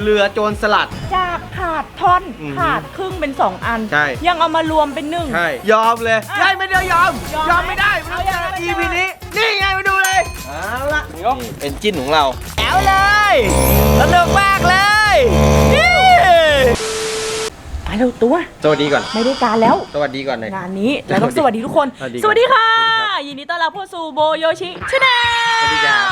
เรือโจรสลัด จากขาดท่อนอือฮึขาดครึ่งเป็น2อัน ใช่ ยังเอามารวมเป็นหนึ่ง ใช่ ยอมเลยอะใช่ไม่ได้ยอม ยอมยอมไม่ได้เอาไม่ยังไงได้ EP นี้ นี่ไงมาดูเลยเอาละเป็นจิ้นของเราแอวเลยสนุกมากเลยไปเร็วตัว สวัสดีก่อน ไม่ได้การแล้ว สวัสดีก่อนหน่อย งานนี้เราต้องสวัสดีทุกคน สวัสดีครับ สวัสดีค่ะสวัสดีครับ ยินดีต้อนรับเข้าสู่โบโยชิชาแนลสวัสดีครับ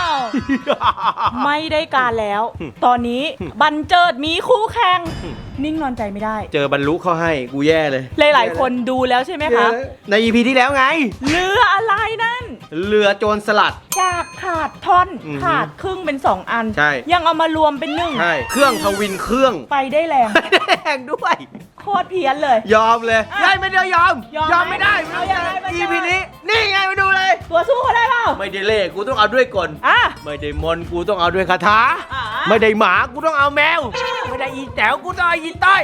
ไม่ได้การแล้วอืมตอนนี้บันเจิดมีคู่แข่งอืมนิ่งนอนใจไม่ได้ เจอบรรลุเข้าให้กูแย่เลยหลาย ๆ คนดูแล้วใช่ไหมคะ ใน EP ที่แล้วไง เรืออะไรนั่น เรือโจรสลัด จากขาดท่อนอือฮึขาดครึ่งเป็น2อัน ใช่ ยังเอามารวมเป็นหนึ่งใช่เครื่องทวินเครื่องไปได้แรงแรงด้วย โคตรเพี้ยนเลย ยอมเลยอะได้ไม่ได้ยอมยอมยอมไม่ได้เอายังไงมันจะ EP นี้นี่ไงมาดู เลยตัวสู้เขาได้เปล่าไม่ได้เล่ห์กูต้องเอาด้วยกลอะ ไม่ได้มนต์กูต้องเอาด้วยคาถา อะไม่ได้หมากูต้องเอาแมว ไม่ได้อีแต๋วกูต้องเอาอีต้อย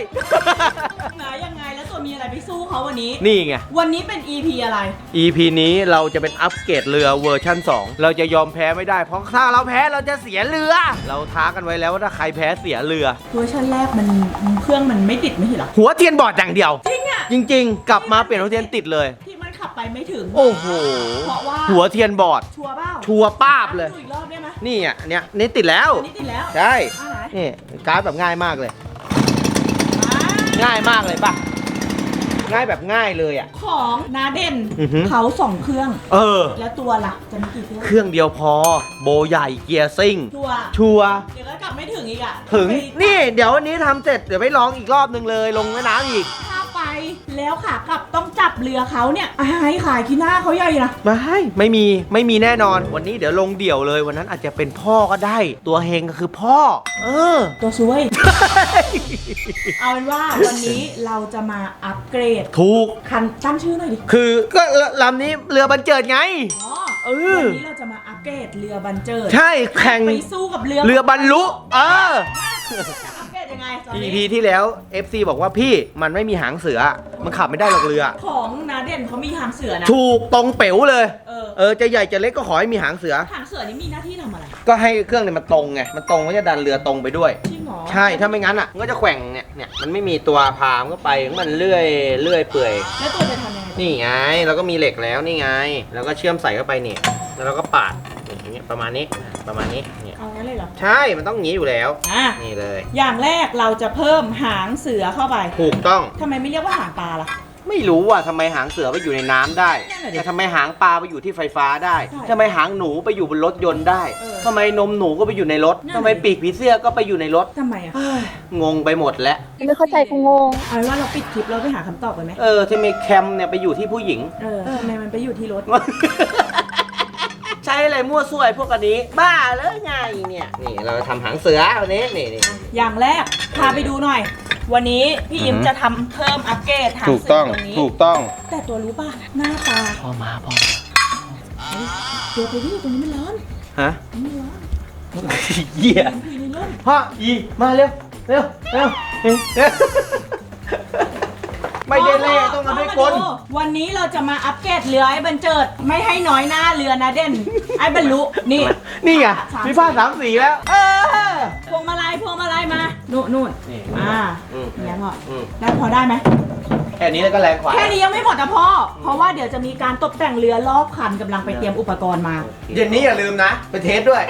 ไหนยังไงแล้วตัวมีอะไรไปสู้เขาวันนี้ นี่ไง วันนี้เป็น EP อะไร EP นี้เราจะเป็นอัปเกรดเรือเวอร์ชั่น 2 เราจะยอมแพ้ไม่ได้ เพราะถ้าเราแพ้เราจะเสียเรือ เราท้ากันไว้แล้วว่าถ้าใครแพ้เสียเรือ เวอร์ชันแรกมันเครื่องมันไม่ติดไม่ใช่เหรอหัวเทียนบอดอย่างเดียว จริงอะ จริง ๆ กลับมาเปลี่ยนหัวเทียนติดเลย ที่มัน ขับไปไม่ถึง โอ้โห เพราะว่า หัวเทียนบอด ชัวร์เปล่าชัวร์ป้าบเลย ดูอีกรอบได้ไหมนี่อะอันเนี้ยนี่ติดแล้ว อันนี้ติดแล้วใช่ อะไหนนี่การ์ดแบบง่ายมากเลย อ่าง่ายมากเลยป่ะ ง่ายแบบง่ายเลยอะ ของนาเด่นอือฮึเขาสองเครื่อง เออ แล้วตัวล่ะจะมีกี่เครื่องเครื่องเดียวพอ โบใหญ่เกียร์ซิ่งตัวชัวร์เดี๋ยวก็กลับไม่ถึงอีกอะถึง ไปนี่ เดี๋ยววันนี้ทำเสร็จ เดี๋ยวไปลองอีกรอบนึงเลย ลงแม่น้ำอีกถ้าไป แล้วขากลับต้องจับเรือเขาเนี่ยอายขายขี้หน้าเขาใหญ่นะไม่ไม่มีไม่มีแน่นอน วันนี้เดี๋ยวลงเดี่ยวเลยวันนั้นอาจจะเป็นพ่อก็ได้ ตัวเฮงก็คือพ่อ เออ ตัวซวย เอาเป็นว่าวันนี้เราจะมาอัปเกรดถูก คันตั้งชื่อหน่อยดิคือก็ลำนี้เรือบันเจิดไง อ๋อเออ วันนี้เราจะมาอัปเกรดเรือบันเจิดใช่แข่งไปสู้กับเรือเรือบรรลุ เออ อัปเก รดยังไงตอน EP นี้ที่แล้ว FC บอกว่าพี่มันไม่มีหางเสือ มันขับไม่ได้หรอกเรือ ของนาเด่นเขามีหางเสือนะถูกตรงเป๋วเลย เออเออจะใหญ่จะเล็กก็ขอให้มีหางเสือ หางเสือนี่มีหน้าที่ทำอะไรก็ให้เครื่องเนี่ยมันตรงไง มันตรงก็จะดันเรือตรงไปด้วย จริงเหรอใช่ ถ้าไม่งั้นอะ มันก็จะแขว่งเนี่ย เนี่ย มันไม่มีตัวพามนก็ไป มันเลื่อย เลื่อยเปื่อย แล้วตัวจะทำยังไงนี่ไงเราก็มีเหล็กแล้วนี่ไง แล้วก็เชื่อมใส่เข้าไปเนี่ยแล้วเราก็ปาด อย่างเงี้ยประมาณนี้ประมาณนี้เนี่ยเอางั้นเลยเหรอ ใช่มันต้องอย่างนี้อยู่แล้ว อะ นี่เลยอย่างแรกเราจะเพิ่มหางเสือเข้าไปถูกต้องทำไมไม่เรียกว่าหางปลาล่ะ ไม่รู้ว่าทำไมหางเสือไปอยู่ในน้ำได้นั่นน่ะดิแต่ทำไมหางปลาไปอยู่ที่ไฟฟ้าได้ใช่ทำไมหางหนูไปอยู่บนรถยนต์ได้เออทำไมนมหนูก็ไปอยู่ในรถนั่นทำไมปีกผีเสื้อก็ไปอยู่ในรถทำไมอะเฮ้ยงงไปหมดแล้ว ไม่เข้าใจกูงง เอาเป็นว่าเราปิดคลิปเราไปหาคำตอบกันไหมเออทำไมแคมเนี่ยไปอยู่ที่ผู้หญิง เออทำไมมันไปอยู่ที่รถ ใช้อะไรมั่วซั่วไอ้พวกกันนี้ บ้าเลยไงเนี่ยนี่เราทำหางเสือวันนี้นี่นี่ อย่างแรกพาไปดูหน่อย วันนี้พี่อิมอือฮึจะทำเพิ่มอัปเกรดหางถูกเสืต้องตรงนี้ ถูกต้อง แต่ตัวรู้ป่ะ หน้าตาพอมาพอเฮ้ยตัวไปที่ตรงนี้มันร้อนฮะมันไม่ร้อนเหี้ยมันคุยในร่มพ่ออีมาเร็วเร็วเร็วเร็ว ไม่ได้เล่ต้องมาด้วยกล วันนี้เราจะมาอัปเกรดเรือไอ้บรรเจิด ไม่ให้น้อยหน้าเรือนะเด่น ไอ้บรรลุ นี่ นี่ไงสามมีผ้าสามสีแล้ว เออ พวงมาลัยพวงมาลัยมา นู่นนู่นนี่ อ่าอืมอย่างเงี้ยพ่ออืมได้พอได้ไหม แค่นี้แล้วก็แรงขวา แค่นี้ยังไม่หมดนะพ่อ เพราะว่าเดี๋ยวจะมีการตกแต่งเรือรอบคันกำลังไปเตรียมอุปกรณ์มา เย็นนี้อย่าลืมนะ ไปเทสด้วย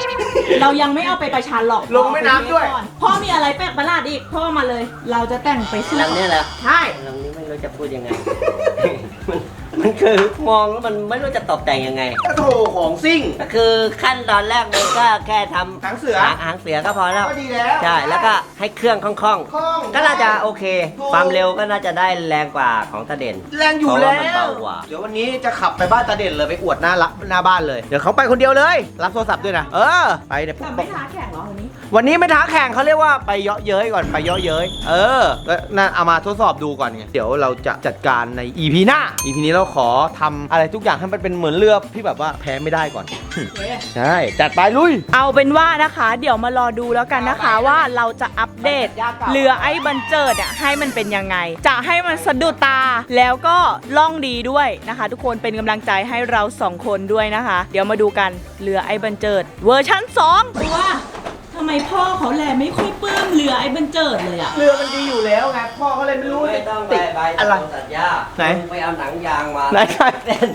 เรายังไม่เอาไปประชันหรอกลงแม่น้ำด้วยก่อนพ่อมีอะไรแปลกประหลาดอีกพ่อมาเลย เราจะแต่งไปสู้ลำเนี้ยเหรอใช่ลำนี้ไม่รู้จะพูดยังไงมันมัน คือมองแล้วมันไม่รู้จะตกแต่งยังไง กระโถของซิ่ง ก็คือขั้นตอนแรกมันก็แค่ทำหางเสือ หางหางเสือก็พอแล้ว ก็ดีแล้ว ใช่ แล้วก็ให้เครื่องคล่องคล่องๆก็น่าจะโอเคถูกความเร็วก็น่าจะได้แรงกว่าของตะเด่น แรงอยู่เพราะแล้ว่ามันเบาวกว่าเดี๋ยววันนี้จะขับไปบ้านตาเด่นเลยไปอวดหน้ารับหน้าบ้านเลย เดี๋ยวเขาไปคนเดียวเลย รับโทรศัพท์ด้วยนะ เออ ไปเดี๋ยวแต่ไม่ท้าแข่งเหรอวันนี้ วันนี้ไม่ท้าแข่งเขาเรียกว่าไปเยาะเย้ยก่อนไปเยาะเย้ยเออแล้วนั่นเอามาทดสอบดูก่อนไงเดี๋ยวเราจะจัดการใน EP หน้า EP นี้เราขอทำอะไรทุกอย่างให้มันเป็นเหมือนเรือที่แบบว่าแพ้ไม่ได้ก่อน ใช่จัดไปลุย เอาเป็นว่านะคะ เดี๋ยวมารอดูแล้วกันนะคะว่าเราจะอัปเดตเรือไอ้บันเจิดอะให้มันเป็นยังไง จะให้มันสะดุดตาแล้วก็ล่องดีด้วยนะคะ ทุกคนเป็นกำลังใจให้เราสองคนด้วยนะคะ เดี๋ยวมาดูกันเรือไอ้บันเจิด เวอร์ชั่น2ตัว ททำไมพ่อเขาแลไม่ค่อยปลื้มเรือไอ้บันเจิดเลยอะเรือมันดีอยู่แล้วไงพ่อเขาเลยไม่รู้ไม่ต้องไปติดไปอะไร ตัดหญ้าไหนมึงไปเอาหนังยางมา ไหนใครเต้น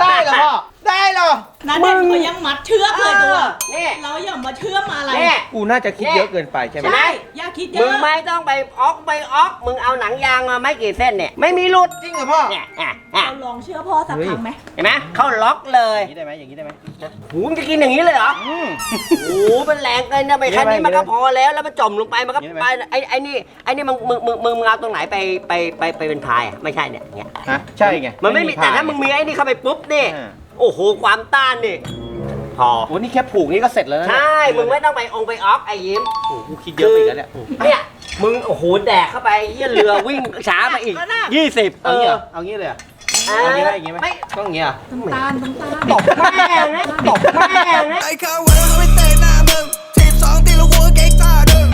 ได้เหรอพ่อ ได้เหรอนาเด่นเขายังมัดเชือกเลยตัวนี่ เราอย่ามาเชื่อมอะไรนี่กูน่าจะคิดเยอะเกินไปใช่ไหม ใช่ อย่าคิดเยมึงอะไม่ต้องไปออกไปออกมึงเอาหนังยางมาไม่กี่เส้นเนี่ย ไม่มีหลุดจริงเหรอพ่อเนี่ยอะอะเราลองเชื่อพ่อสักครั้งไหมเห็นไหมเข้าล็อกเลยอย่างนี้ได้ไหมอย่างนี้ได้ไหมหูมึงจะกินอย่างนี้เลยเหรออืม โอ้โหมันแรงเกินนะไปเยอะแค่ไหมนี้มันก็พอแล้วแล้วมันจมลงไปมันก็เยอะไหมไปไอ้ไอ้นี่ไอ้นี่มึงมึงมึงมึงมึงเอาตรงไหนไปไปไปไปเป็นพายอะไม่ใช่เนี่ยเนี่ยฮะ ใช่ไงมันไม่มีแต่ถ้ามึงมีไอ้นี่เข้าไปปุ๊บนี่ อ่า โอ้โห ความต้านนี่ พอ โอ้นี่แค่ผูกนี่ก็เสร็จแล้วนะใช่ มึงไม่ต้องไปองไปออกไอ้ยิ้ม โอ้โหกูคิดเยอะไปอีกแล้วเนี่ย เนี่ย มึงโอ้โหแดกเข้าไปเยี่ยเรือวิ่งช้าไปอีกก็น่ะ ยี่สิบเอางี้เหรอเอางี้เลยเหรอเอเอางี้อได้อย่างงี้ไหมไม่ต้องอย่างงี้เหรอต้องตานต้องตานตบแม่งนะตบแม่งนะไอ้ข้าวเวลเขาไปเตะหน้ามึงทีบสองตีละหัวเก๊กตาดึง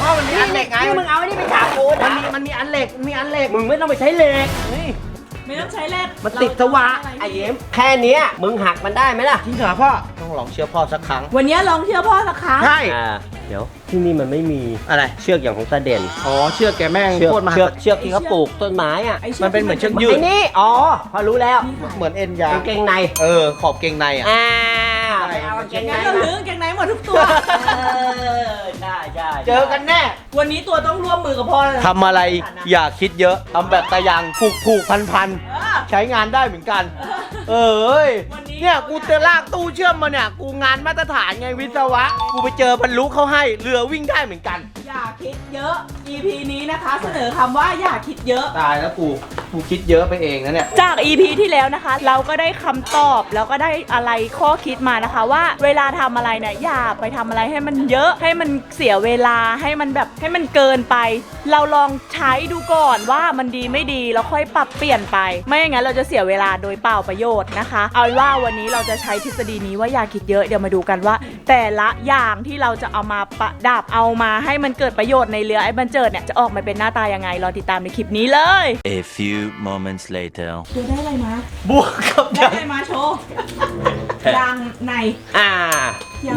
พ่อมันมีอันเหล็กไง นี่มึงเอาไอ้นี่ไปฉาบปูมันนะมีมันมีอันเหล็กมันมีอันเหล็ก มึงไม่ต้องไปใช้เหล็กนี่ ไม่ต้องใช้แรกมันติดสวะไอ้ยิ้มแค่เนี้ยมึงหักมันได้ไหมล่ะจริงเหรอพ่อต้องลองเชื่อพ่อสักครั้งวันนี้ลองเชื่อพ่อสักครั้งใช่อ่าเดี๋ยวที่นี่มันไม่มีอะไรเชือกอย่างของตาเด่นอ๋อเชือกแกแม่งเชือกโคตรมหัเชือกศจรรย์เชือกที่เขาปลูกต้นไม้อะไอ้ชืมันเป็นเหมือนเชือกยืดไอ้นี่อ๋อพอรู้แล้วเหมือนเอ็นยากางเกงในเออขอบเกงในอะอ่าใช่ ไปเอากางเกงในงั้นเรามา ลื้อกางเกงในหมดทุกตัว เออใช่ใช่เจอกันแน่ วันนี้ตัวต้องร่วมมือกับพ่อเลยนะทำอะไรอย่าคิดเยอะทำแบบตะยังผูกผูกพันพันเออใช้งานได้เหมือนกันเออเอ้ยวันนี้ เนี่ยกูจะลากตู้เชื่อมมาเนี่ย กูงานมาตรฐานไงวิศวะ กูไปเจอบรรลุเขาให้เรือวิ่งได้เหมือนกัน อย่าคิดเยอะ EP นี้นะคะ เสนอคำว่าอย่าคิดเยอะ ตายแล้วกูกูคิดเยอะไปเองนะเนี่ย จาก EP ที่แล้วนะคะ เราก็ได้คำตอบแล้วก็ได้อะไรข้อคิดมานะคะ ว่าเวลาทำอะไรเนี่ยอย่าไปทำอะไรให้มันเยอะให้มันเสียเวลาให้มันแบบให้มันเกินไป เราลองใช้ดูก่อนว่ามันดีไม่ดีแล้วค่อยปรับเปลี่ยนไป ไม่อย่างนั้นเราจะเสียเวลาโดยเปล่าประโยชน์นะคะ เอาเป็นว่าวันนี้เราจะใช้ทฤษฎีนี้ว่าอย่าคิดเยอะเดี๋ยวมาดูกันว่า แต่ละอย่างที่เราจะเอามาประดับเอามาให้มันเกิดประโยชน์ในเรือไอ้บันเจิดเนี่ยจะออกมาเป็นหน้าตายังไงรอติดตามในคลิปนี้เลย A few moments later. ตัวได้อะไรมาบวกกับได้อะไรมาโชว์ยางใน อ่า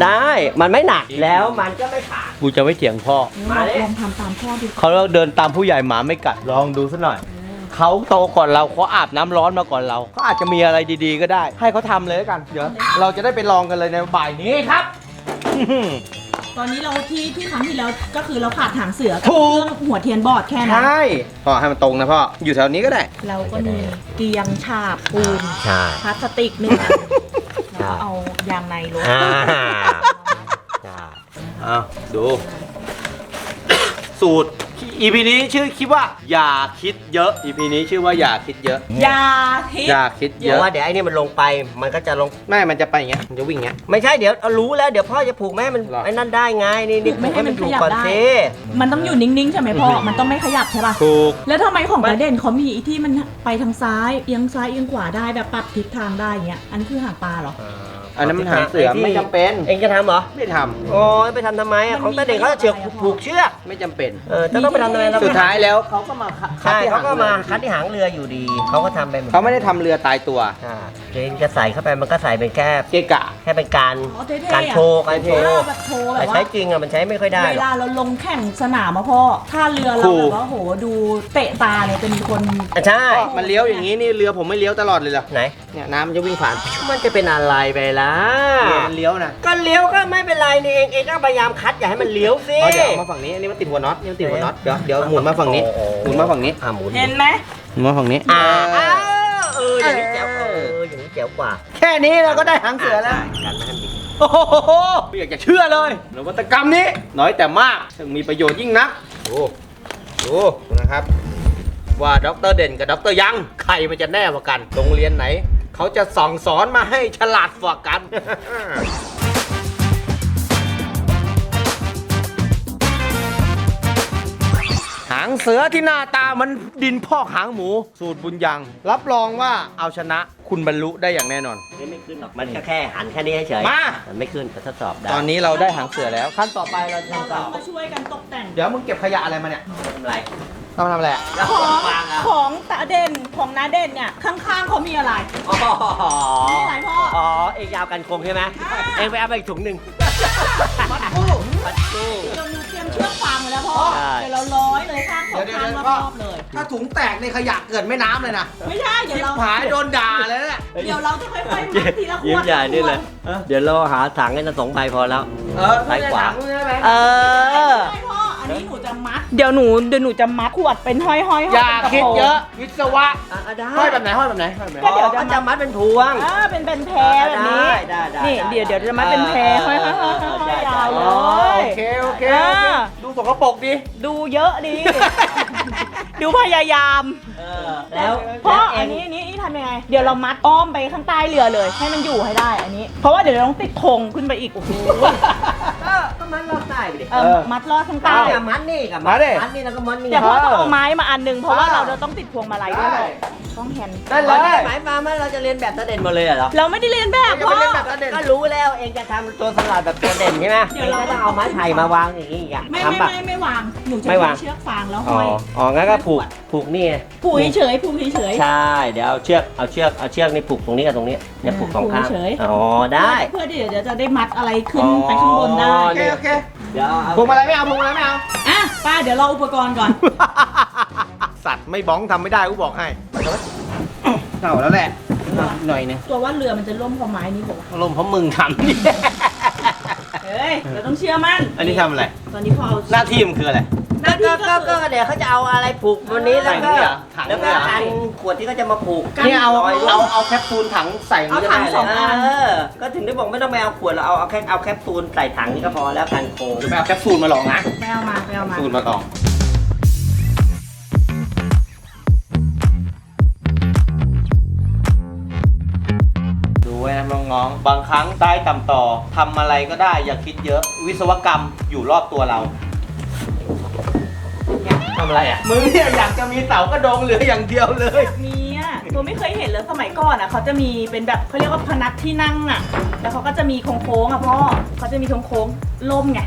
ได้ มันไม่หนักแล้วมันก็ไม่ขาด กูจะไม่เถียงพ่อ มาดิลองทำตามพ่อดู เขาเดินตามผู้ใหญ่หมาไม่กัด ลองดูสักหน่อย เขาโตก่อนเราเขาอาบน้ำร้อนมาก่อนเราเขาอาจจะมีอะไรดีๆ ก็ได้ ให้เขาทำเลยแล้วกัน เดี๋ยว เราจะได้ไปลองกันเลยในบ่ายนี้ครับตอนนี้เราที่ที่ครั้งที่แล้วก็คือเราขาดหางเสือถูกกับเครื่องหัวเทียนบอดแค่ใชนั้น่พ่อให้มันตรงนะพ่อ อยู่แถวนี้ก็ได้ เราก็มีเกียงฉาบปูนใช่ พลาสติกหนึ่งอันใช่แล้วก็เอายางในรถอ่า ใช่ เอาดู สูตร EP นี้ชื่อคิดว่าอย่าคิดเยอะ EP นี้ชื่อว่าอย่าคิดเยอะอยาคิดอย่าคิดเดี๋เยยวอะว่าเดี๋ยวไอ้นี่มันลงไปมันก็จะลงแม่มันจะไปอย่างเงี้ยมันจะวิ่งอย่างเงี้ย ไม่ใช่เดี๋ยวเอารู้แล้วเดี๋ยวพ่อจะผูกแม่ให้มันหรอ ไอ้นั่นได้ไงนี่นี่ผูกให้มันอยู่ก่อนสิมันต้องอยู่นิ่งๆใช่ไหมพ่อ มันต้องไม่ขยับใช่ป่ะ ถูกแล้วทำไมของกระเด่นเขามีอีที่มันไปทางซ้ายเอียงซ้ายเอียงขวาได้แบบปรับทิศทางได้อย่างเงี้ย อันนคือหางปลาเหรอ อันนั้นมันหางเสือไม่จำเป็นเองจะทำเหรอ ไม่ทโอ้ยไปทำทำไมอะของตาเด็กเขาจะเชือกผูกเชือกำไม่จำเป็น เออจะต้องไปทำทำไมเราสุดท้ายแล้วเขาก็มาคัดใช่ที่หเขาก็รือมาคัดที่หางเรืออยู่ดี เขาก็ทำไปหมือนเขาไม่ได้ทำเรือตายตัวใช่เองจะใส่เข้าไปมันก็ใส่เป็นแค่เกะกะ แค่เป็นการอ๋อเท่ๆการโชว์การโชว์เออแบบโชว์แบแต่บว่า ใช้จริงอะมันใช้ไม่ค่อยได้เวหรอก ลาเราลงแข่งสนามอะพ่อถ้าเรือเราถูกแบบว่าโหดูเตะตาเนี่ยจะมีคนอะใช่ มันเลี้ยวอย่างนี้นี่เรือผมไม่เลี้ยวตลอดเลยเหรอไหน เนี่ยน้ำมันจะวิ่งผ่านมันจะเป็นอะไรไปล่ะ เรือมันเลี้ยวนะก็เลี้ยวก็ไม่เป็นไรนี่เองเองก็พยายามคัดอย่าให้มันเลี้ยวสิ อ๋อเดี๋ยวเอามาฝั่งนี้อันนี้มันติดหัวน็อตนี่มันติดหัวน็อตเดี๋ยวเดี๋ยวหมุนมาฝั่งนี้โอ้โห หมุนมาฝั่งนี้อ่าหมุนเห็นไหมหมุนมาฝั่งนี้อ่าเออ้าอวเอออย่างนี้แจ๋วเอ ออย่างนี้แจ๋วกว่า แค่นี้เราก็ได้หางเสือแล้ว ใช่กันไม่ให้บิดโอ้โหไม่อยากจะเชื่อเลยนวัตกรรมนี้ น้อยแต่มากซึ่งมีประโยชน์ยิ่งนักดูดูนะครับ ว่าดรเด่นกับดรยัง ใครมันจะแน่กว่ากัน โรงเรียนไหน เขาจะส่องสอนมาให้ฉลาดกว่ากัน หางเสือที่หน้าตามันดินพอกหางหมู สูตรบุญยัง รับรองว่าเอาชนะคุณบรรลุได้อย่างแน่นอน นี่ไม่ขึ้นหรอกมันก็แค่หันแค่นี้เฉยๆมานไม่ขึ้นก็ทดสอบได้ตอนนี้เราได้หางเสือแล้ว ขั้นต่อไปเราจะเราทำต้กาองรมาช่วยกันตกแต่ง เดี๋ยวมึงเก็บขยะอะไรมาเนี่ยทำไรต้องมาทำอะไรอะแล้วของวางอะของตาเด่นของน้าเด่นเนี่ย ข้างๆเขามีอะไร อ๋อมีอะไรพ่ออ๋ อเองยาวกันคงใช่ไหมเองไปเอาไปอีกถุงหนึ่งมัดคู่ปัดกู้เดี๋ยวหนูเตรียม เชือกฟางไว้แล้วพ่อใช่ เดี๋ยวเราร้อยเลยข้างสอเดี๋ยงวเดี๋ยวข้างเดี๋ยวรอบๆเลย ถ้าถุงแตกในขยะเกิดแม่น้ำเลยนะไม่ใช่เดี๋ยวชิบเราหายโดนด่าเลยนะเดี๋ยวเราจะค่อยๆมัดทีละขวดยิ้มใหญ่นี่เลยเออเดี๋ยวเราหาถังให้นะสองใบพอแล้ว เออซ้ายขวาใช่ไหมเออ ใช่พ่ออันนี้หนูจะมัด เดี๋ยวหนูเดี๋ยวหนูจะมัดขวดเป็นห้อยๆห้อยอย่าคิดเยอะ วิศวะอะได้ห้อยแบบไหนห้อยแบบไหนห้อยแบบไหน ก็เดี๋ยวก็จะจะมัดมัดเป็นพวง อ่าเป็นเป็นแพรแบบนี้ได้ได้ได้นี่เดี๋ยวเดี๋ยวจะมัดเป็นแพรห้อยๆห้อยๆห้อยๆยาวเลอ๋อ ย โอเคโอเคโอเค อ่า ดูสกปรกดิดูเยอะดี ดูพยายาม เออแล้วเพราะแล้วเออังนนี้อันนี้นี่ทำยังไง เดี๋ยวเรามัดอ้อมไปข้างใต้เรือเลย ให้มันอยู่ให้ได้อันนี้ เพราะว่าเดี๋ยวเราต้องติดธงขึ้นไปอีกโอ้โหก็ก็ มัดรอบใต้ไปดิเออมัดลอดข้างใต้กับมัดนี่กับมาดิ มัดนี่แล้วก็มัดนี่ เดี๋ยวพ่อต้องเอาไม้มาอันหนึงเพราะว่าอ่าเราจะต้องติดพวงมาลัยด้วยได้ต้องแฮนด์ได้เลเรายหมายความว่าเราจะเรียนแบบเสด็จหมาเลยเหรอเราไม่ได้เรียนแบบจะพ่ไปอเล่นแบบกระเด็นก็รู้แล้วเองจะทำตัวสลัดแบบตัวเด่นใช่ไหมเดี๋เอยวงเรา ก็ต้องเอาไม้ไผ่มาวางอย่างนี้อีกอะไม่ทำไม่แบบ ไม่ไม่วาง หนูจะไม่วางเชือกฟางแล้วอ๋ห้ออยอ๋องั้นก็ผูกผูกนี่ไงผูกเฉยๆผูกเฉยๆใช่ เดี๋ยวเอาเชือกเอาเชือกเอาเชือกนี่ผูกตรงนี้กับตรงนี้เนี่ยผูกสองข้างผูกเฉย อ๋อได้ เพื่อที่เดี๋ยวจะได้มัดอะไรขึ้นไปข้างบนได้โอเคโอเคเดี๋ยวเอาพวงมาลัยไม่เอาพวงมาลัยไม่เอา อะป้าเดี๋ยวเราอุปกรณ์ก่อน สัตว์ไม่บ้องทำไม่ได้กูบอกให้เก่าแล้วแหละหน่อยนึงตัวว่าเรือมันจะล่มเพราะไม้นี้บอกว่าลมเพราะมึงทำนี่ เฮ้ยเราต้องเชื่อมั่นอันนี้ทำอะไร ตอนนี้พอเอาหน้าที่มันคืออะไรหน้าที่ ก็ก็ก็คือก็เดี๋ยวเขาจะเอาอะไรผูกวันนี้แล้วก็ถังแล้วเนี่ก็ยการขวดที่เขาจะมาผูกเนี่ยเอาร้ยเอาเอาแคปซูลถังใส่มันเอาก็ถังได้สองเลยอันเออก็ถึงได้บอกไม่ต้องไปเอาขวดเราเอาเอาแค่เอาแคปซูลใส่ถังนี่ก็พอแล้วกันโคงเดี๋ยวไปเอาแคปซูลมาลองนะไปเอามาไปเอาแคมาปซูลมาลอง ดูไว้นะน้องๆบางครั้งใต้ต่ำต่อทำอะไรก็ได้อย่าคิดเยอะ วิศวกรรมอยู่รอบตัวเรา ทำอะไรอะ มึงเนี่ยอยากจะมีเสากระดงเหลืออย่างเดียวเลย มีอะตัวไม่เคยเห็นเลยสมัยก่อนอะเขาจะมีเป็นแบบเขาเรียกว่าพนักที่นั่งอะ แล้วเขาก็จะมีโค้งๆอะพ่อเขาจะมีโค้งๆล่มไง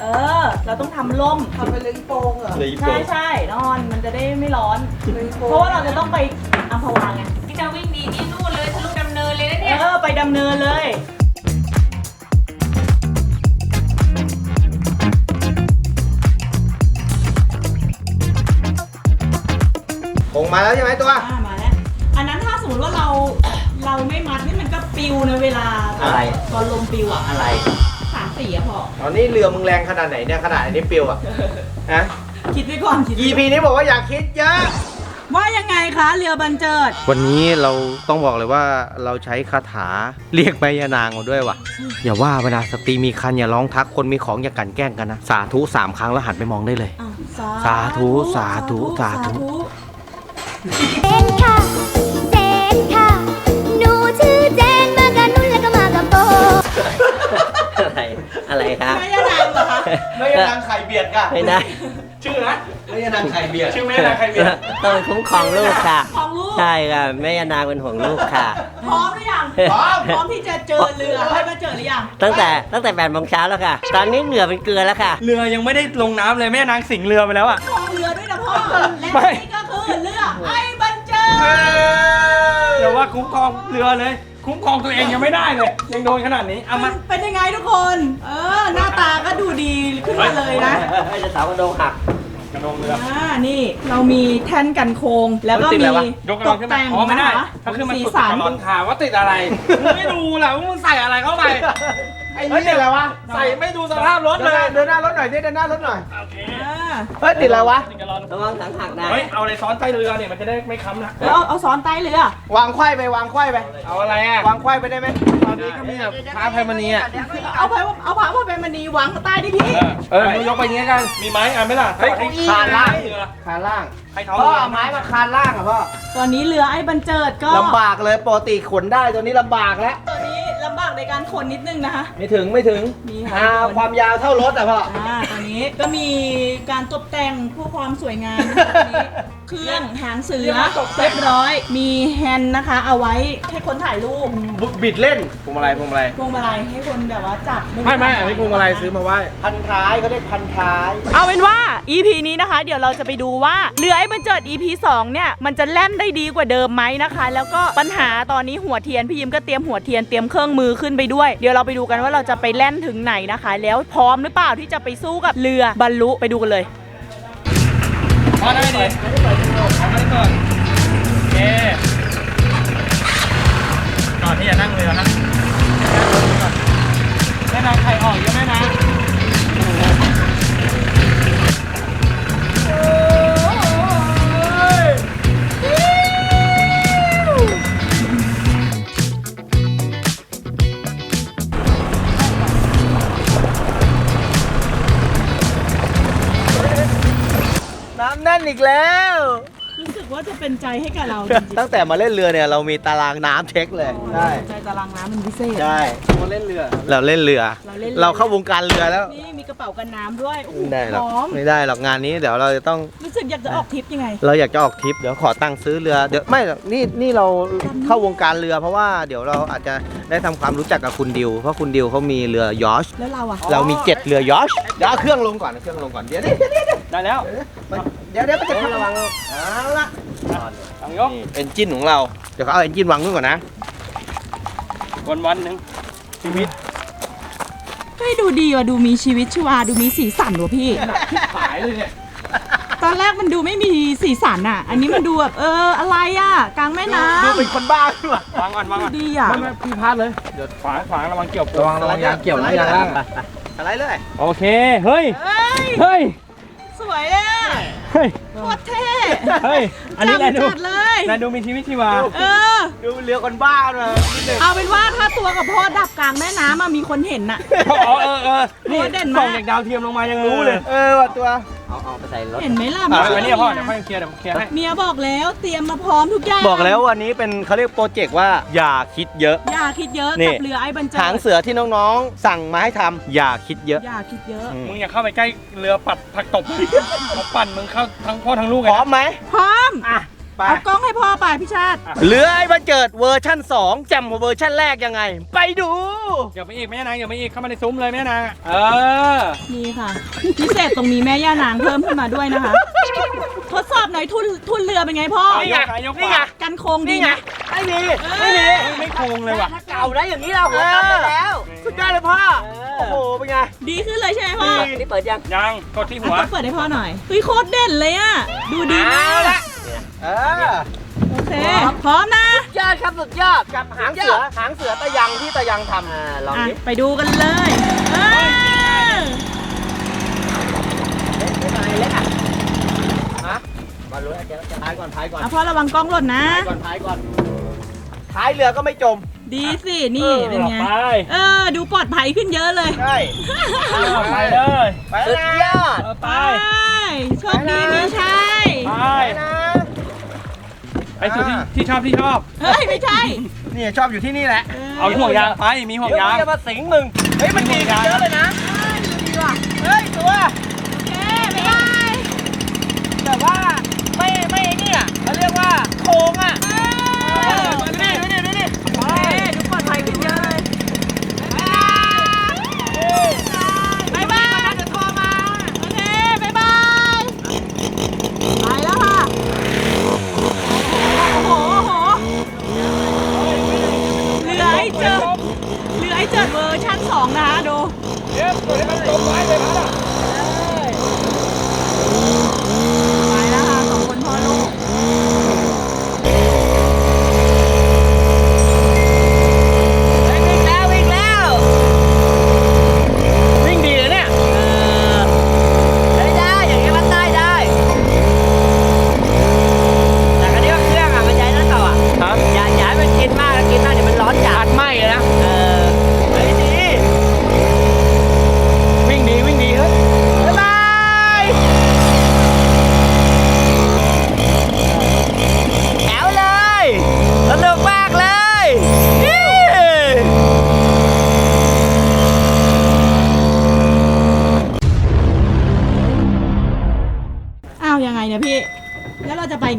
เออ เราต้องทำล่มทำไปเลยโปงเหรอเลยโป่ใช่งใช่นอนมันจะได้ไม่ร้อนเพราะว่าเราจะต้องไปอัมพวาไง พี่จะวิ่งหนีนี่นู่นเลยทะลุดำเนินเลยนะเนี่ย เออไปดำเนินเลย มาแล้วใช่ไหมตัว อ่ามาแล้ว อันนั้นถ้าสมมติว่าเราเราไม่มัดนี่มันก็ปิวนะเวลาอะไร ตอนลมปิวอะอะไรสามสี่อะพอ ตอนนี้เรือมึงแรงขนาดไหนเนี่ยขนาดอันนี้ปิวอะนะคิดไว้ก่อนคิดไว้ EP นี้บอกว่าอย่าคิดเยอะ ว่ายังไงคะเรือบันเจิด วันนี้เราต้องบอกเลยว่าเราใช้คาถาเรียกแม่ยานางมาด้วยว่ะ อย่าว่าเวลาสตรีมีคันอย่าร้องทักคนมีของอย่ากลันแกล้งกันนะ สาธุสามครั้งแล้วหันไปมองได้เลย อะสาธุสาธุสาธุ เจนค่ะ เจนค่ะ หนูชื่อเจนมากับนุ่นแล้วก็มากับโบ อะไร อะไรครับไม่ยานางเหรอคะแม่ยานางไข่เบียดค่ะ ไม่ได้ ชื่อนะแม่ยานางไข่เบียด ชื่อแม่ยานางไข่เบียด ต้องเป็นคุ้มครองลูกค่ะ ของลูก ใช่ค่ะ แม่ยานางเป็นห่วงลูกค่ะ พร้อมหรือยัง พร้อม พร้อมที่จะเจอเรือให้มาเจอหรือยัง ตั้งแต่ตั้งแต่แปดโมงเช้าแล้วค่ะ ตอนนี้เหงื่อเป็นเกลือแล้วค่ะ เรือยังไม่ได้ลงน้ำเลยแม่นางสิงเรือไปแล้วอะ ของเรือด้วยนะพ่อ และไม่นี่ก็คือ เรือไอ้บันเจิดเดี๋ยวว่าคุ้มครองเรือเลย คุ้มครองตัวเองยังไม่ได้เลยยังโดนขนาดนี้เอามัมานเป็นยังไงทุกคน เออ หน้าตาก็ดูดีขึ้นมาเลยนะ ให้จะสาวกระโดงหัก กระโดงเรือ อ่า นี่เรามีแท่นกันโคง แล้วก็ติดมีอะไรวะยกกระตดองกขึ้นมาแต่งอ๋อไม่ได้นะคะถ้าขึ้นมาสีสุดสันตลอดถามว่าติดอะไรมึงไม่ดูแหละว่ามึงใส่อะไรเข้าไป ไอ้นี่ติดอะไรวะใส่ไม่ดูสภาพรถเดิเลนหยน้าเดินหน้ารถหน่อยดิเดินหน้ารถหน่อย โอเคอ่าเฮ้ยติดอะไรวะติดกระดองระวังสังหักนะเฮ้ยเอาอะไรซ้อนใต้เรือเนี่ยมันจะได้ไม่ค้ำนะแล้วเอาเอาซ้อนใต้เรือวางไขว้ไปวางไขว้ไป เอาอะไรอะวางไขว้ไปได้ไหมตอนนี้ก็มีแบบพระไพมณีอะเอาไปเอาผ้าพ่อเป็นมณีวางใต้ดิพี่เออเออมึงยกไปอย่างงี้กัน มีไม้อะไหมล่ะเฮ้ยให้คานล่างเรือคานล่างให้เขาพ่อเอาไม้มาคานล่างอะพ่อตอนนี้เรือไอ้บันเจิดก็ลำบากเลยปกติขนได้ตัวนี้ลำบากแล้ว ในการขนนิดนึงนะคะ ไม่ถึงไม่ถึงนี่ค่ะอ่าความยาวเท่ารถอะพ่อ อ่าตอนนี้นี้ก็มีการตกแต่งเพื่อความสวยงามนะคะอันนี้เค รื่อง หางเสือเรียบร้อย มีแฮนด์นะคะ เอาไว้ให้คนถ่ายรูปบิดเล่นพวงมาลัยพวงมาลัยพวงมาลัยให้คนแบบว่าจับไม่ไม่อันนี้พวงมาลัยซื้อมาไหว้พันท้ายเขาเรียกพันท้าย เอาเป็นว่า EP นี้นะคะ เดี๋ยวเราจะไปดูว่าเรือไอ้บรรเจิด EP 2 เนี่ย มันจะแล่นได้ดีกว่าเดิมไหมนะคะ แล้วก็ปัญหาตอนนี้หัวเทียนพี่ยิมก็เตรียมหัวเทียนเตรียมเครื่องมือขึ้นไปด้วย เดี๋ยวเราไปดูกันว่าเราจะไปแล่นถึงไหนนะคะ แล้วพร้อมหรือเปล่าที่จะไปสู้กับเรือบรรลุไปดูกันเลย พอได้ดิเอาไปก่อนโอเคก่อนที่จะนั่งเรือนะแม่นางไข่ออกเยอะไหมนะ น้ำแน่นอีกแล้ว รู้สึกว่าจะเป็นใจให้กับเราตั้งแต่มาเล่นเรือเนี่ยเรามีตารางน้ำเช็คเลยใช่ใจตารางน้ำมันพิเศษ ใช่มาเล่นเรือ เราเล่นเรือ เราเล่นเรือ เราเข้าวงการเรือแล้วนี่มีกระเป๋ากันน้ำด้วยโอ้โหไม่ได้หรพอกร้อม ไม่ได้หรอกงานนี้เดี๋ยวเราจะต้องรู้สึกอยากจะออกทริปยังไง เราอยากจะออกทริปเดี๋ยวขอตังค์ซื้อเรือเดี๋ยวไม่หรอกนี่นี่เราเข้าวงการเรือเพราะว่าเดี๋ยวเราอาจจะได้ทำความรู้จักกับคุณดิว เพราะคุณดิวเขามีเรือยอช แล้วเราอะเรามีเจ็ดเรือยอชเดี๋ยวเอาเครื่องลงก่อนเอาเครื่องลงก่อนเดี๋ยวเดี๋ยวเดี๋ยวเดี๋ยวได้แล้ว เดี๋ยวเดี๋ยวมันจะระวังเอาละตังยกนี่เอนจินของเรา เดี๋ยวเขาเอาเอนจินวางนู่นก่อนนะ วันวันหนึ่งชีวิตเฮ้ยดูดีว่ะดูมีชีวิตชีวาดูมีสีสันว่ะพี่ขายเลยเนี่ยตอนแรกมันดูไม่มีสีสันอะ อันนี้มันดูแบบเอออะไรอะ กลางแม่น้ดูเป็นคนบ้าขึ้นมาวางก่อนวางก่อนำดีอะไม่ไม่พี่พลาดเลย เดี๋ยวขวางขวางระวังเกี่ยวระวังระวังยางเกี่ยวนะยางล่าง อะไรเลย โอเค เฮ้ย เฮ้ย เฮ้ย สวยเลยอะ เฮ้ยโคตรเท่เฮ้ยอันนี้แลจำดูจัดเลยแลดูมีชีวิตชีวา เออ ดูเรือคนบ้าเลยนิดหนึงเอาเป็นว่าถ้าตัวกับพ่อดับกลางแม่น้ำอะมีคนเห็นน่ะ อ๋อเออเออนี่โอ้เด่นมาก ส่องจากดาวเทียมลงมายังรู้เลย เออว่ะตัว เอาเอาไปใส่รถ เห็นไหมล่ะอะไม่อันนี้ใช่พ่อเดี๋ยวพ่อเคลียร์เดี๋ยวผมเคลียร์ให้เมียบอกแล้วเตรียมมาพร้อมทุกอย่างบอกแล้ววันนี้เป็นเขาเรียกโปรเจกต์ว่าอย่าคิดเยอะ อย่าคิดเยอะนี่ กับเรือไอ้บรรเจิดหางเสือที่น้องๆ สั่งมาให้ทำอย่าคิดเยอะอย่าคิดเยอะอืมมึงอย่าเข้าไปใกล้เรือปัดผักตบเขาปั่นมึงเข้าทั้งพ่อทั้งลูกพเลยร้อมไหมพร้อม อะ ไปเอากล้องให้พ่อไปพี่ชาติเรือไอ้บันเจิดเวอร์ชั่น2จำกว่าเวอร์ชั่นแรกยังไง ไปดูอย่าไปอีกแม่นางอย่าไปอีกเข้ามาในซุ้มเลยแม่นางอะเออ นี่ค่ะ พิเศษตรงนี้แม่ย่านางเพิ่มขึ้นมาด้วยนะคะ ทดสอบหน่อยทุนทุนเรือเป็นไงพ่อ นี่ไงนี่ไงกันโครงดีนี่ไหไงมไม่มีไม่มีไม่โคงเลยว่ะเก่าได้อย่างนี้เราหัวตันไปแล้ว สุดยอดเลยพ่อโอ้โหเป็นไงดีขึ้นเลยใช่ไหมพ่ออันนี้เปิดยังยังกดที่หัวอะต้องเปิดให้พ่อหน่อยเฮ้ยโคตรเด่นเลยอะ ดูดีมาเอากละ เออโอเค พร้อมนะ ยอดครับสุดยอดกับหางเสือหางเสือตะยังที่ตะยังทำอ่าลองอะดิไปดูกันเลยเออฮะบอลรู้อาจจะจะพายก่อนพายก่อนเอาพ่อระวังกล้องหล่นนะพายก่อนพายก่อนท้ายเรือก็ไม่จมดีสินี่เป็นไงไปเออ ดูปลอดภัยขึ้นเยอะเลย ใช่ไปเลยไปสุดนะยอดเออไป ไปโชคดีมีชัย ไปไปนะ ไปสู่ที่ที่ชอบที่ชอบ เฮ้ย ไม่ใช่นี่ชอบอยู่ที่นี่แหละเอาห่วงยางไปมีห่วงเดี๋ยวยางมันจะมาสิงมึง เฮ้ยมันดีกันเยอะเลยนะดีว่ะเฮ้ยตัว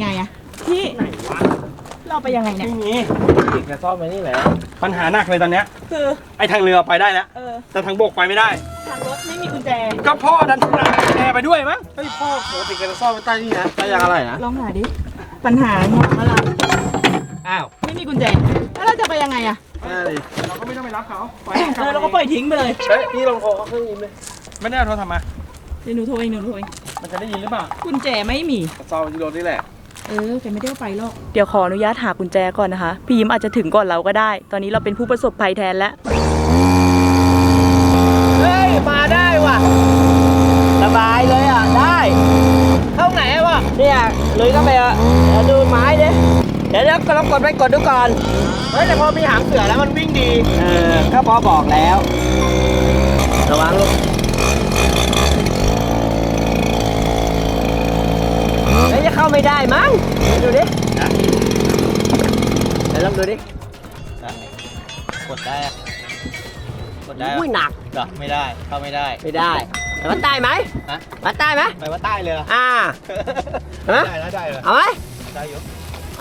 ไงอะพี่เราไปยังไงเนี่ยไม่มีอีกจะซ่อมไปนี่แหละปัญหาหนักเลยตอนเนี้ย คือไอ้ทางเรือไปได้แล้วเออแต่ทางบกไปไม่ได้ ทางรถไม่มีกุญแจก็พ่อดันทุนแกไปด้วยมั้งเฮ้ยพ่อปกติแกจะซ่อนไว้ใต้นี่นะใต้ยางอะไรนะลองหาดิปัญหาเนี่ยอะไรอ้าวไม่มีกุญแจแล้วเราจะไปยังไงอะน่าเลยเราก็ไม่ต้องไปรับเขาปล่อยเออเราก็ปล่อยทิ้งไปเลยเฮ้ยพี่ลองโทรเขาเครื่องยิ้มเลยไม่ได้เอาโทรศัพท์มาเดี๋ยวหนูโทรเองหนูโทรเองมันจะได้ยินหรือเปล่ากุญแจไม่มีซ่อนไว้ที่รถนี่แหละ เออแกไม่ได้เอาไปหรอก เดี๋ยวขออนุญาตหากุญแจก่อนนะคะ พี่ยิ้มอาจจะถึงก่อนเราก็ได้ ตอนนี้เราเป็นผู้ประสบภัยแทนแล้ว เฮ้ย มาได้ว่ะ สบายเลยอะ ได้เข้าไหนอะวะเนี่ยเลยก็ไปอะเดี๋ยวดูไม้ดิเดี๋ยวเดี๋ยวลองกดไปกดดูก่อน เฮ้ยแต่พอมีหางเสือแล้วมันวิ่งดี เออก็พอบอกแล้ว ระวังลูก เฮ้ยจะเข้าไม่ได้มั้งเดี๋ยวดูดิเดี๋ยวลองดูดิกดได้อะกดได้อุ้ยหนักเหรอไม่ได้เข้าไม่ได้ ไม่ได้ไปวัดใต้ไหมฮะ วัดใต้ไหมไปว่าใต้เลยเหรออ่าฮะได้แล้วได้เลยเอาไหมได้อยู่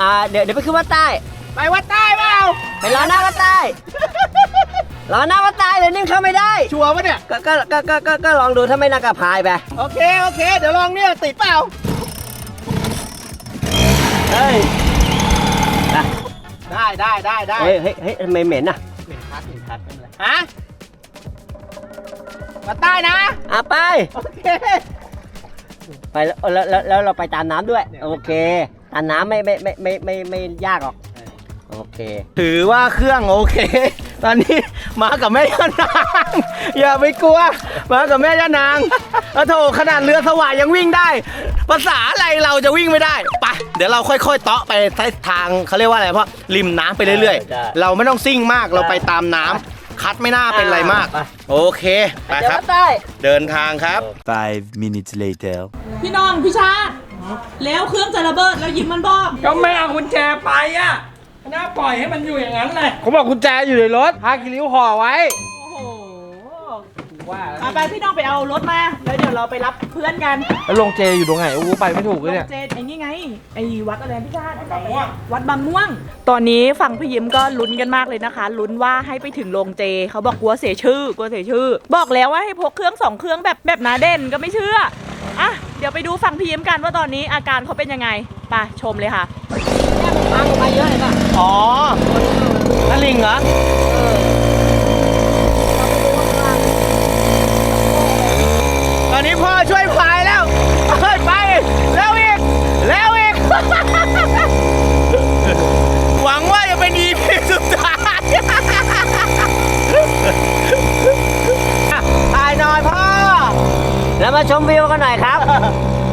อ่าเดี๋ยวเดี๋ยวไปขึ้นวัดใต้ ไปวัดใต้เปล่าไปรอหน้าวัดใต้รอหน้าวัดใต้เลยนิ่มเข้าไม่ได้ ชัวร์ปะเนี่ย ก็ก็ก็ก็ก็ก็ลองดูถ้าไม่นักกระพายไป โอเค โอเค เดี๋ยวลองเนี่ยติดเปล่า เฮ้ยได้ได้ได้ได้เฮ้ยเฮ้ยเฮ้ยทำไมเหม็นอะหนึ่งพัดหนึ่งพัดเป็นไรฮะวัดใต้นะ อะไป โอเค ไปแล้วแล้วแล้วแล้วเราไปตามน้ำด้วย โอเค ตามน้ำไม่ไม่ไม่ไม่ไม่ไม่ยากหรอก โอเค ถือว่าเครื่องโอเค ตอนนี้มากับแม่ย่านาง อย่าไปกลัว มากับแม่ย่านางโอ้โถขนาดเรือสว่ายยังวิ่งได้ ภาษาอะไรเราจะวิ่งไม่ได้ไปเดี๋ยวเราค่อยๆเตาะไปทางเขาเรียกว่าอะไรเพราะริมน้ำไปเรื่อยได้ ๆ เราไม่ต้องซิ่งมากเราไปตามน้ำคัดไม่น่าเป็นไรมากไปโอเคไปเดี๋ยวครับวัดใต้เดินทางครับ Five minutes later. พี่น้อง พี่ชาติแล้วเครื่องจะระเบิดแล้วยิ้มมันบอกก็ไม่เอากุญแจไปอะ น่าปล่อยให้มันอยู่อย่างนั้นแหละเขาบอกกุญแจอยู่ในรถพากิริ้วห่อไว้ โอ้โหเอาไปพี่น้องไปเอารถมา แล้วเดี๋ยวเราไปรับเพื่อนกันแล้วลงเจอยู่ตรงไหนโอ้ไปไม่ถูกเลยเนี่ย เจนไอ้นี่ไง ไอ้วัดอะไรพี่ชาติวัดบางม่วง ตอนนี้ฝั่งพี่ยิ้มก็ลุ้นกันมากเลยนะคะ ลุ้นว่าให้ไปถึงโรงเจ เขาบอกกลัวเสียชื่อกลัวเสียชื่อ บอกแล้วว่าให้พกเครื่องสองเครื่องแบบแบบนาเด่นก็ไม่เชื่อ อะ เดี๋ยวไปดูฝั่งพี่ยิ้มกันว่าตอนนี้อาการเขาเป็นยังไง ไปชมเลยค่ะ ทางไปเยอะเลยป่ะอ๋อนั่นลิงเหรอตอนนี้พ่อช่วยพายแล้วเฮ้ยไปแล้วอีกแล้วอีก หวังว่าจะเป็น EP สุดท้ายถ่ายหน่อยพ่อ แล้วมาชมวิวกันหน่อยครับ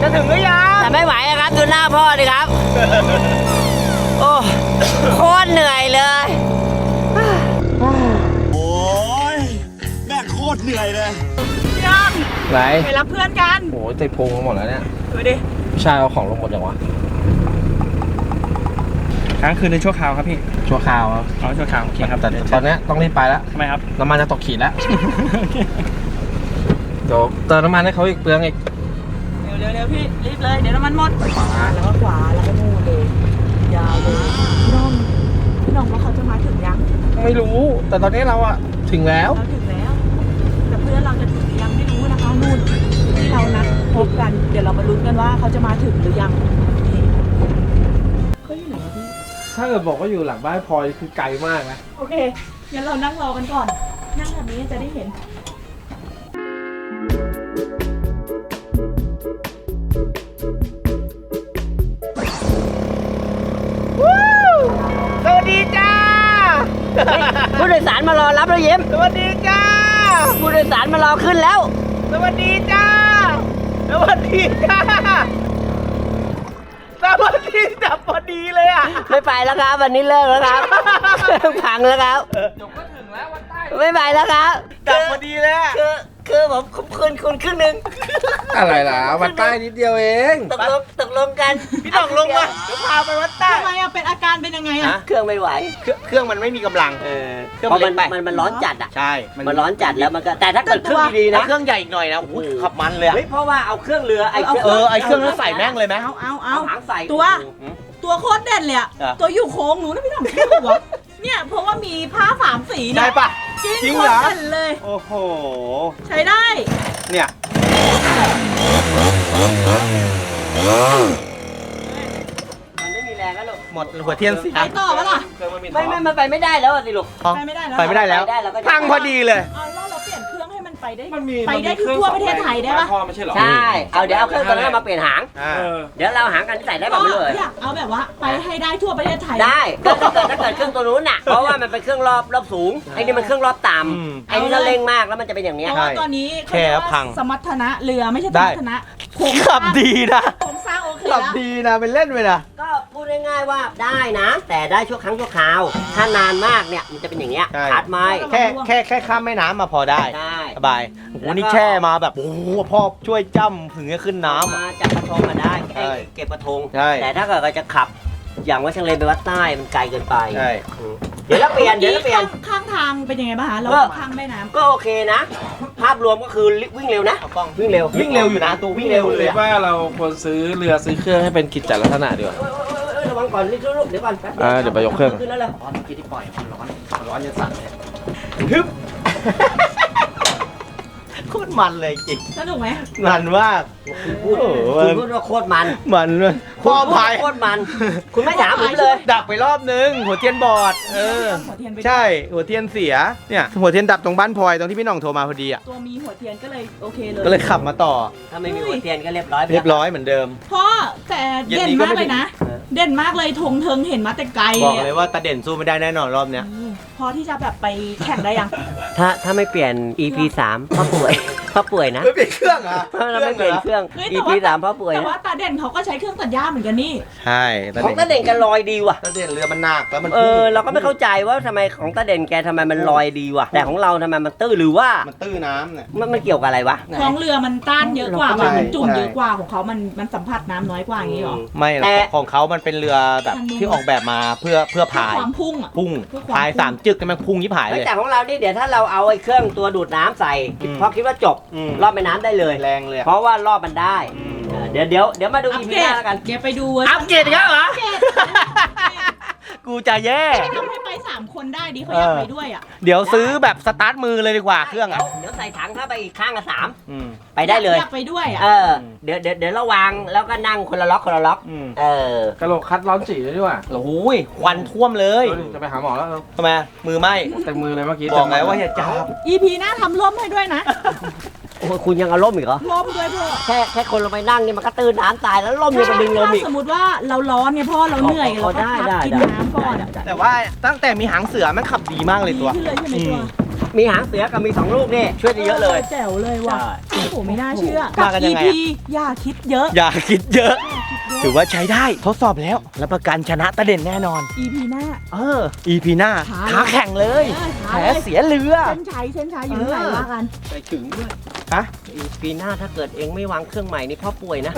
จะถึงหรือยัง แต่ไม่ไหวอะครับ ดูหน้าพ่อดิครับ โอ้โคตรเหนื่อยเลย พี่น้องไหนไปรับเพื่อนกันโอ้ยใจพงหมดแล้วเนี่ยดูดิพี่ชายเอาของลงหมดยังวะค้างคืนในชั่วคราวครับพี่ชั่วคราวครับเอาชั่วคราวโอเคครับแต่ตอนเนี้ยต้องรีบไปแล้วทำไมครับ น้ำมันจะตกขีดแล้วเดี๋ยวเติมน้ำมันให้เขาอีกเปลืองอีกเร็วเร็วเร็วพี่รีบเลย เดี๋ยวน้ำมันหมดขวาแล้วก็ขวาแล้วก็นู่นเลยยาวเลยพี่น้องพี่น้องว่าเขาจะมาถึงยังไม่รู้ แต่ตอนนี้เราอะถึงแล้ว เราถึงแล้วแต่เพื่อนเราจะถึงหรือยังไม่รู้นะคะนู่นที่เรานัดพบกัน เดี๋ยวเรามาลุ้นกันว่าเขาจะมาถึงหรือยังนี่เขาอยู่ไหนอะพี่ถ้าเกิดบอกว่าอยู่หลังบ้านพลอยคือไกลมากนะโอเคงั้นเรานั่งรอกันก่อน นั่งแบบนี้จะได้เห็น ผู้โดยสารมารอรับแล้วยิ้มสวัสดีจ้า ผู้โดยสารมารอขึ้นแล้ว สวัสดีจ้า สวัสดีจ้า สวัสดีจับพอดีเลยอะ ไม่ไปแล้วครับ วันนี้เลิกแล้วครับ พังแล้วครับ จบก็ถึงแล้ววันใต้ไม่ไปแล้วครับ จับพอดีเลยอะ คือ คือผมผมคืนคุณครึ่งหนึ่งอะไรล่ะวัดใต้นิดเดียวเอง ตกลงตกลงกันพี่ต้องลงมาเดี๋ยวพาไปวัดใต้ทำไมอะเป็นอาการเป็นยังไงอะฮะเครื่องไม่ไหว เครื่องเครื่องมันไม่มีกำลัง เออเครื่องเพราะมันมันเล็กไปมันมันร้อนจัดอะใช่มันร้อนจัดแล้วมันก็แต่ถ้าเกิดเครื่องดีๆนะนะเครื่องใหญ่อีกหน่อยนะโอ้โหขับมันเลยอะเฮ้ยเพราะว่าเอาเครื่องเรือไอ้เออไอเครื่องนั้นใส่แม่งเลยไหม เอาเอาเอา เอาหางใส่ตัวโอ้โหตัวโคตรเด่นเลยอะอะ ตัวอยู่โค้งหนูนะพี่ต้องเชื่อหัว เนี่ยเพราะว่ามีผ้าสามสีเนี่ได้ยปะจริงจริงโคเหรตอรเด่นเลย โอ้โห ใช้ได้ เนี่ย มันไม่มีแรงแล้วลูกหมดหัวเทียนเสียไปต่อปะล่ะไม่ไม่มันไปไม่ได้แล้วอะสิลูก ไปไม่ได้แล้ว ไปไม่ได้แล้ว ไปได้เราก็จะ พังพอดีเลย เอาแล้วเรา เปลี่ยนเครื่องให้มันไปได้ มันมีไปได้ทุกทั่วประเทศไทยได้ปะพ่อไม่ใช่เหรอใช่ เอาเดี๋ยวเอาเครื่องตัวนั้นมาเปลี่ยนหาง อ่า เออ เดี๋ยวเราหางกันที่ใส่ได้แบบก็นี้เลย อยากเอาแบบว่า ไปให้ได้ทั่วประเทศไทย ได้ก็ถ้าเกิดถ้าเกิดเครื่องตัวนู้นน่ะ เพราะว่ามันเป็นเครื่องรอบรอบสูง ไอ้นี่มันเครื่องรอบต่อืมำไอ้นี่ถ้าเร่งมากแล้วมันจะเป็นอย่างเพเนี้ยราะว่าตอนนี้เขาเรียกแค่ว่าพังสมรรถนะเรือไม่ใช่สได้มรรถนะโครงสขัร้าบงดีนะโครงสร้างโอเคขับแล้วดีนะเป็นเล่นไปนะ ก็พูดง่ายๆว่าได้นะ แต่ได้ชั่วครั้งชั่วคราว ถ้านานมากเนี่ยมันจะเป็นอย่างเงี้ยใช่ ขาดไม้แค่แค่แค่ข้ามแม่น้ำมาพอได้ ได้ สบายโอ้โหแล้วก็นี่แช่มาแบบโอ้โหพ่อช่วยจ้ำถึงจะขึ้นน้ำอะ มาจับกระทงมาได้แค่ใช่เก็บกระทง ใช่แต่ถ้าเกิดเราจะขับ อย่างว่าเชียงรายไปวัดใต้มันไกลเกินไปใช่ อืมเดี๋ยวเราเปลี่ยนเดี๋ยวเราเปลี่ยน ข้างทางเป็นยังไงบ้างคะเราก็ ข้างแม่น้ำก็โอเคนะ ภาพรวมก็คือวิ่งเร็วนะเอากล้องวิ่งเร็ววิ่งเร็วอยู่นะตัววิ่งเร็วเลยคิดอะว่าเราควรซื้อเรือซื้อเครื่องให้เป็นกิจจลักษณะดีกว่า เอ้ยเอ้ยเอ้ยระวังก่อนนิดลูกเดี๋ยวก่อนแป๊บอ่าเดี๋ยวไปยกเครื่อง ขึ้นแล้วเลย ร้อนเมื่อกี้ที่ปล่อยมันร้อนมันร้อนจะสั่นเลยฮึบ โคตรมันเลยจริงสนุกไหมมันมากพูดโอ้โหคุณพูดว่าโคตรมันมันเลยพ่อพายโคตรมัน คุณไม่ถามผมเลย ดักไปรอบนึง หัวเทียนบอด เออ หัวเทียนไปใช่ หัวเทียนเสีย เนี่ย หัวเทียนดับตรงบ้านพลอยตรงที่พี่หน้องโทรมาพอดีอะ ตัวมีหัวเทียนก็เลยโอเคเลยก็เลยขับมาต่อ ถ้าไม่มีหัวเทียนก็เรียบร้อยไปเรียบร้อยเหมือนเดิม พ่อแต่เด่นมากเลยนะเด่นมากเลยธงเทิงเห็นมาแต่ไกลบอกเลยเลยอะว่าตาเด่นสู้ไม่ได้แน่นอนรอบเนี้ยอืมพอที่จะแบบไปแข่งได้ยัง ถ้าถ้าไม่เปลี่ยน EP 3พ่อป่วยพ่อป่วยนะไม่เปลี่ยนเครื่องอะถ้าเราไม่เปลี่ยนเครื่อง เฮ้ยแต่ EP ว่า 3พ่อป่วยแต่นะว่าตาเด่นเขาก็ใช้เครื่องตัดหญ้าเหมือนกันนี่ ใช่ตาของเด่นตาเด่นแกันลอยดีว่ะ ตาเด่นเรือมันหนักแล้วมันเอพุ่งอ เราก็ไม่เข้าใจว่าทำไมของตาเด่นแกทำไมมันลอยดีว่ะ แต่ของเราทำไมมันตื้อหรือว่ามันตื้อน้ำเนี่ย มันมันเกี่ยวกับอะไรวะ ท้องเรือมันต้านเยอะกว่าใช่มันจุ่มใช่เยอะกว่าของเขามันมันสัมผัสน้ำน้อยกว่าอย่างนี้หรอ ไม่หรอกแต่ ของเขามันเป็นเรือแบบทางนู้นที่ออกแบบมาเพื่อเพื่อพายความพุ่งอะ พุ่งเพื่อความ พายพุ่งสามจึกกันมันพุ่งยิบหายเฮ้เลยยแต่ของเรานี่เดี๋ยวถ้าเราเอาไอ้เครื่องตัวดูดน้ำใส่อืมพอคิดว่าจบอืม รอบแม่น้ำได้เลย แรงเลยอะเพราะว่ารอบมันได้เอ อเดี๋ยวเดี๋ยวเดี๋ยวมาดูอัป EP เกหรน้าดแล้วกัน เดี๋ยวไปดูเวอร์อัชัปนเกรดอีกแล้วเหรออัปเกรดกูจะแย่ ทำให้ไปสามคนได้ดิเขาอยากไปด้วยอะเดี๋ยวซื้อแบบสตาร์ทมือเลยดีกว่าเครื่องอะเดี๋ยวใส่ถังเข้าไปอีกข้างละสามอืม ไปได้เลย อยากไปด้วยอะ เออ เดี๋ยวเดี๋ยวเดี๋ยวเราวางแล้วก็นั่งคนละล็อกคนละล็อก อืม เออกระโหลกคัดร้อนจีด้วยดีกว่าโอ้ยควันท่วมเลยเออจะไปหาหมอแล้วเออทำไมมือไหมเต็มมือเลยเมื่อกี้บอกแล้วว่าอย่าจับ EP หน้าทำร่มให้ด้วยนะโอ้ย คุณยังเอาล่มอีกเหรอร่มด้วยพ่อแค่แค่คนลงไปนั่งนี่มันก็ตื้นน้ำตายแล้วล่มยังไปดึงลมอีก ถ้าสมมติว่าเราร้อนไงพ่อเราเหนื่อยอ๋เราอก็ได้พักได้กินได้น้ำก่อนอะแต่ว่าตั้งแต่มีหางเสือมันขับดีมากเลยตัวดีขึ้นเลยใช่ไหมตัวมีหางเสือกับมีสองลูกนี่ช่วยได้เยอะเลย แจ๋วเลยว่ะโอ้โหไม่น่าเชื่อมากันยังไง EP อะอย่าคิดเยอะ อย่าคิดเยอะ ถือว่าใช้ได้ทดสอบแล้วรับประกันชนะตะเด่นแน่นอน EP หน้า เออ EP หน้าท้าท้าแข่งเลยเออท้าแพ้เลย เสียเรือ เส้นชัยเส้นชัยอยู่ที่ไหนว่ากัน ไปถึงด้วยฮะปีหน้าถ้าเกิดเองไม่วางเครื่องใหม่นี่พ่อป่วยนะ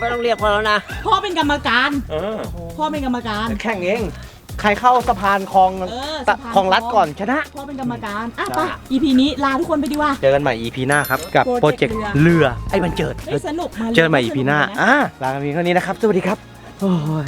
ไม่ต้องเรียกพ่อแล้วนะพ่อเป็นกรรมการ เออพ่อเป็นกรรมการ แข่งเอง ใครเข้าสะพานคลองเออตะสะพานคลองรัดก่อนชนะ พ่อเป็นกรรมการ อะจ้าไป EP นี้ลาทุกคนไปดีกว่า เจอกันใหม่ EP หน้าครับ กับโปโปรรเจเจกกต์ต์เรือไอ้บันเจิด เฮ้ยสนุกมาลยเจอกันใหม่ EP หน้า สกะ อะลากันเพียงเท่านี้นะครับ สวัสดีครับ โอ้ย